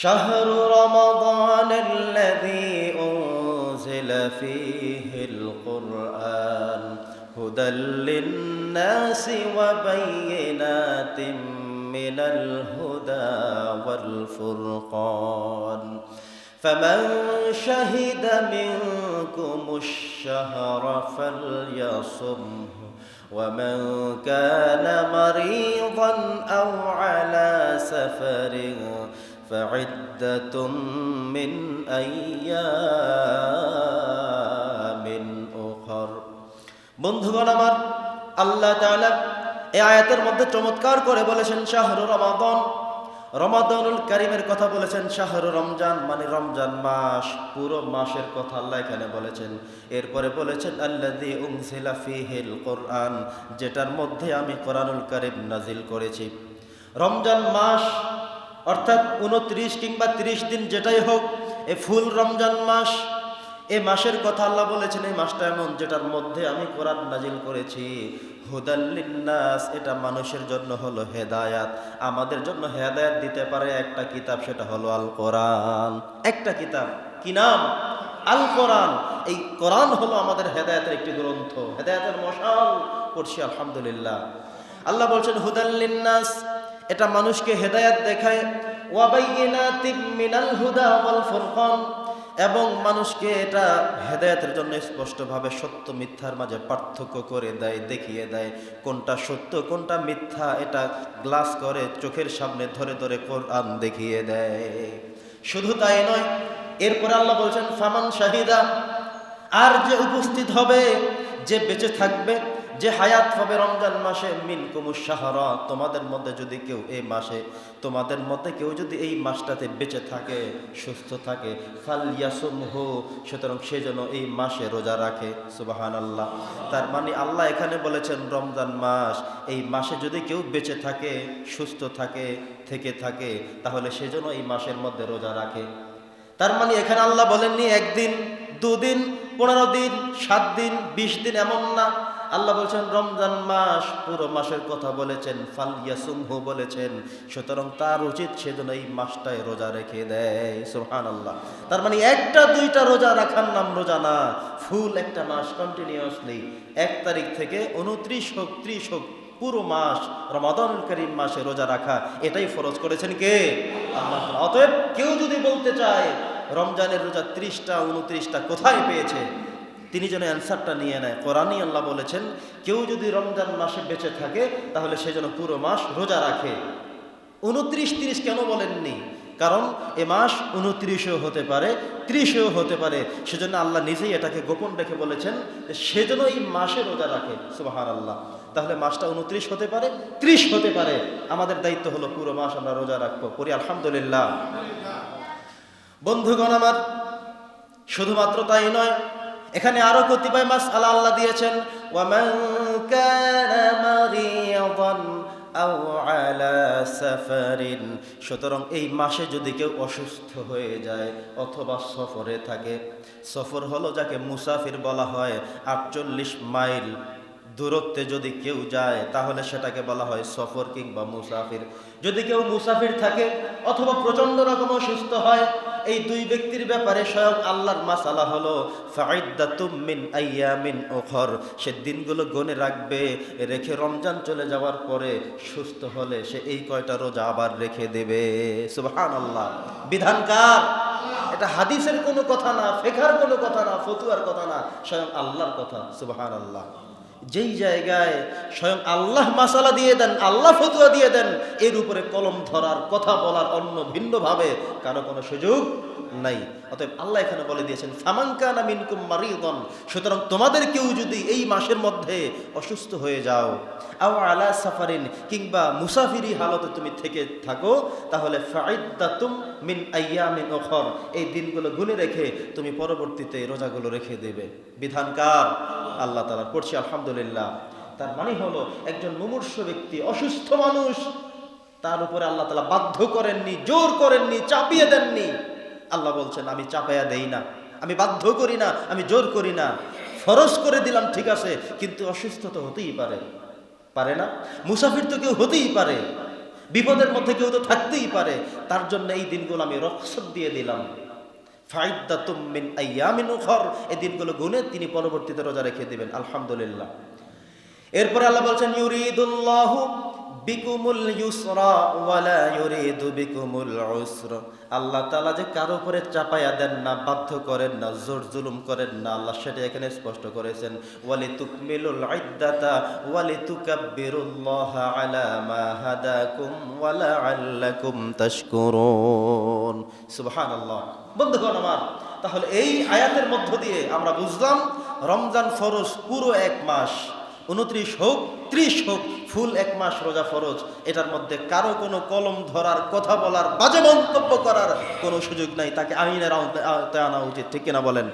شهر رمضان الذي أنزل فيه القرآن هدى للناس وبينات من الهدى والفرقان. فمن شهد منكم الشهر فليصمه ومن كان مريضا أو على سفر فعدة من أيام أخر বন্ধুগণ আমার আল্লাহ তাআলা এই আয়াতের মধ্যে চমৎকার করে বলেছেন শাহরু রমাদন রমাদানুল কারিমের কথা বলেছেন শাহরু রমজান মানে রমজান মাস পুরো মাসের কথা আল্লাহ এখানে বলেছেন এরপরে বলেছেন আল্লাযী উনজিলা ফীহিল কোরআন যেটার মধ্যে আমি কোরআনুল কারিম নাজিল করেছি রমজান মাস অর্থাৎ উনত্রিশ কিংবা ত্রিশ দিন যেটাই হোক, এ ফুল রমজান মাস, এ মাসের কথা আল্লাহ বলেছেন, এই মাসটা এমন যেটার মধ্যে আমি কোরআন নাজিল করেছি। হুদাল্লিন্নাস এটা মানুষের জন্য হলো হেদায়াত। আমাদের জন্য হেদায়াত দিতে পারে একটা কিতাব, সেটা হলো আল কোরআন। একটা কিতাব, কি নাম? আল কোরআন। এই কোরআন হলো আমাদের হেদায়াতের একটি গ্রন্থ। হেদায়াতের মশাল পড়ছি, আলহামদুলিল্লাহ। আল্লাহ বলছেন হুদাল্লিন্নাস এটা মানুষকে হেদায়াত দেখায়। এবং মানুষকে এটা হেদায়তের জন্য স্পষ্টভাবে সত্য মিথ্যার মাঝে পার্থক্য করে দেয়, দেখিয়ে দেয়। কোনটা সত্য, কোনটা মিথ্যা, এটা গ্লাস করে চোখের সামনে ধরে ধরে কোরআন দেখিয়ে দেয়। শুধু তাই নয়, এরপর আল্লাহ বলছেন, ফামান শাহিদা, আর যে উপস্থিত হবে যে বেঁচে থাকবে, যে হায়াত পাবে রমজান মাসে মিন কুমুসাহারা তোমাদের মধ্যে যদি কেউ এই মাসে, তোমাদের মধ্যে কেউ যদি এই মাসটাতে বেঁচে থাকে, সুস্থ থাকে ফাল ইয়াসুমহ সুতরাং সে যেন এই মাসে রোজা রাখে সুবাহান আল্লাহ তার মানে আল্লাহ এখানে বলেছেন, রমজান মাস, এই মাসে যদি কেউ বেঁচে থাকে, সুস্থ থাকে, থেকে থাকে, তাহলে সে যেন এই মাসের মধ্যে রোজা রাখে। তার মানে এখানে আল্লাহ বলেননি একদিন, দুদিন, পনেরো দিন, সাত দিন, বিশ দিন এমন না। আল্লাহ বলছেন, রমজান মাস পুরো মাসের কথা বলেছেন, ফাল ফালিয়াসুমহু বলেছেন, সুতরাং তার উচিত সেজন্য এই মাসটায় রোজা রেখে দেয় সুহান আল্লাহ তার মানে একটা, দুইটা রোজা রাখার নাম রোজা না, ফুল একটা মাস কন্টিনিউয়াসলি এক তারিখ থেকে উনত্রিশ হোক, ত্রিশ হোক, পুরো মাস, রমাদান মাসে রোজা রাখা, এটাই ফরজ করেছেন কে? আল্লাহ। অতএব কেউ যদি বলতে চায় রমজানের রোজা ত্রিশটা, উনত্রিশটা কোথায় পেয়েছে? তিনি যেন অ্যান্সারটা নিয়ে নেয়। কোরআনই আল্লাহ বলেছেন, কেউ যদি রমজান মাসে বেঁচে থাকে, তাহলে সে যেন পুরো মাস রোজা রাখে। উনত্রিশ, তিরিশ কেন বলেননি? কারণ এ মাস উনত্রিশেও হতে পারে, ত্রিশেও হতে পারে। সেজন্য আল্লাহ নিজেই এটাকে গোপন রেখে বলেছেন যে সেজন্য এই মাসে রোজা রাখে। সুবাহার আল্লাহ তাহলে মাসটা উনত্রিশ হতে পারে, ত্রিশ হতে পারে। আমাদের দায়িত্ব হলো পুরো মাস আমরা রোজা রাখব। পড়ি আলহামদুলিল্লাহ। বন্ধুগণ আমার, শুধুমাত্র তাই নয়, এখানে আরও কতিপয় মাস আল্লাহ আল্লাহ দিয়েছেন সাফারিন সুতরাং এই মাসে যদি কেউ অসুস্থ হয়ে যায় অথবা সফরে থাকে, সফর হলো যাকে মুসাফির বলা হয় আটচল্লিশ মাইল দূরত্বে যদি কেউ যায়, তাহলে সেটাকে বলা হয় সফর কিংবা মুসাফির। যদি কেউ মুসাফির থাকে অথবা প্রচণ্ড রকম অসুস্থ হয়, এই দুই ব্যক্তির ব্যাপারে স্বয়ং আল্লাহর মাসালা হলো মিন আইয়ামিন ওখর সে দিনগুলো গনে রাখবে, রেখে রমজান চলে যাওয়ার পরে সুস্থ হলে সে এই কয়টা রোজা আবার রেখে দেবে। সুবহান আল্লাহ বিধানকার এটা হাদিসের কোনো কথা না ফেখার কোনো কথা না, ফতুয়ার কথা না, স্বয়ং আল্লাহর কথা। সুবহান আল্লাহ যেই জায়গায় স্বয়ং আল্লাহ মাসালা দিয়ে দেন, আল্লাহ ফতুয়া দিয়ে দেন, এর উপরে কলম ধরার কথা বলার অন্য ভিন্নভাবে কারও কোনো সুযোগ নাই। অতএব আল্লাহ এখানে বলে দিয়েছেন ফামাঙ্কানা মিনকুম মারিদন সুতরাং তোমাদের কেউ যদি এই মাসের মধ্যে অসুস্থ হয়ে যাও, আও আলা সাফারিন, কিংবা মুসাফিরি হালতে তুমি থেকে থাকো, তাহলে ফাইদাতুম মিন এই দিনগুলো গুনে রেখে তুমি পরবর্তীতে রোজাগুলো রেখে দেবে। বিধানকার আল্লাহ তালা পড়ছি, আলহামদুলিল্লাহ। তার মানে হলো, একজন মুমূর্ষ ব্যক্তি, অসুস্থ মানুষ, তার উপরে আল্লাহ তালা বাধ্য করেননি, জোর করেননি, চাপিয়ে দেননি। আল্লাহ বলছেন, আমি চাপাইয়া দেই না, আমি বাধ্য করি না, আমি জোর করি না। ফরজ করে দিলাম, ঠিক আছে, কিন্তু অসুস্থ তো হতেই পারে। পারে না? মুসাফির তো কেউ হতেই পারে। বিপদের মধ্যে কেউ তো থাকতেই পারে। তার জন্য এই দিনগুলো আমি রক্ষত দিয়ে দিলাম। ফাইদাতুম তুমিন আয়ামিন উখর। এই দিনগুলো গুনে তিনি পরবর্তীতে রোজা রেখে দেবেন। আলহামদুলিল্লাহ। এরপরে আল্লাহ বলছেন, ইউরিদুল্লাহু বিকুমুল ইউসরা ওয়ালা ইউরিদু বিকুমুল উসরা। আল্লাহ তাআলা যে কারও উপরে চাপায়া দেন না, বাধ্য করেন না, জোর জুলুম করেন না, আল্লাহ সেটা এখানে স্পষ্ট করেছেন। ওয়ালি তুকমিলুল ইদ্দাতা ওয়ালি তুকাব্বিরুল্লাহ আলা মা হাদাকুম ওয়ালা আল্লাকুম তাশকুরুন। সুবহানাল্লাহ। বন্ধুগণ আমার, তাহলে এই আয়াতের মধ্য দিয়ে আমরা বুঝলাম, রমজান ফরজ পুরো এক মাস, উনত্রিশ হোক, ত্রিশ হোক ফুল এক মাস রোজা ফরজ, এটার মধ্যে কারও কোনো কলম ধরার, কথা বলার, বাজে মন্তব্য করার কোনো সুযোগ নাই, তাকে আইনের আওতায় আনা উচিত, ঠিক কিনা বলেন?